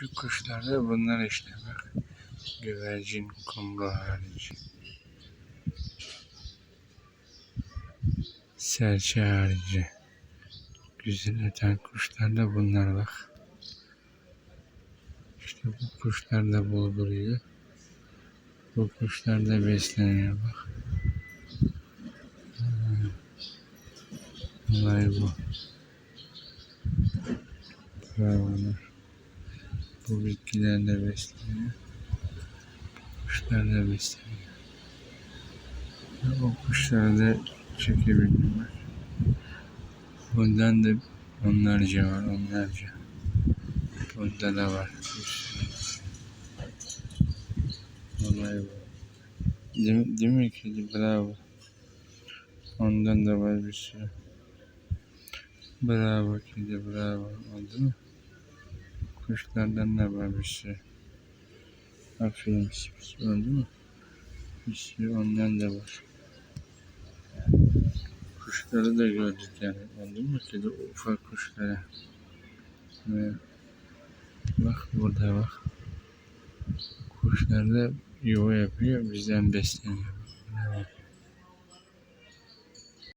Küçük kuşlarda bunlar işte bak. Güvercin, kumru harici. Serçe harici. Güzel öten kuşlar da bunlar bak. İşte bu kuşlar da bulduruyor. Bu kuşlar da besleniyor bak. Olay bu. Bravolar. Bu bitkilerle besleniyor. Kuşlarla besleniyor. O kuşları da çekebildim ben. Bundan da onlarca var, onlarca. Bunda da var. Olay bu. Değil, değil mi kedi? Bravo. Ondan da var bir sürü. Bravo kedi, bravo. Oldu mu? Kuşlardan da var bir sürü. Aferin pis pis. Oldu mu? Bir sürü ondan da var. Kuşları da gördük yani. Oldu mu kedi? Ufak kuşları. Ve bak burada bak. Kuşlar da yuva yapıyor. Bizden besleniyor.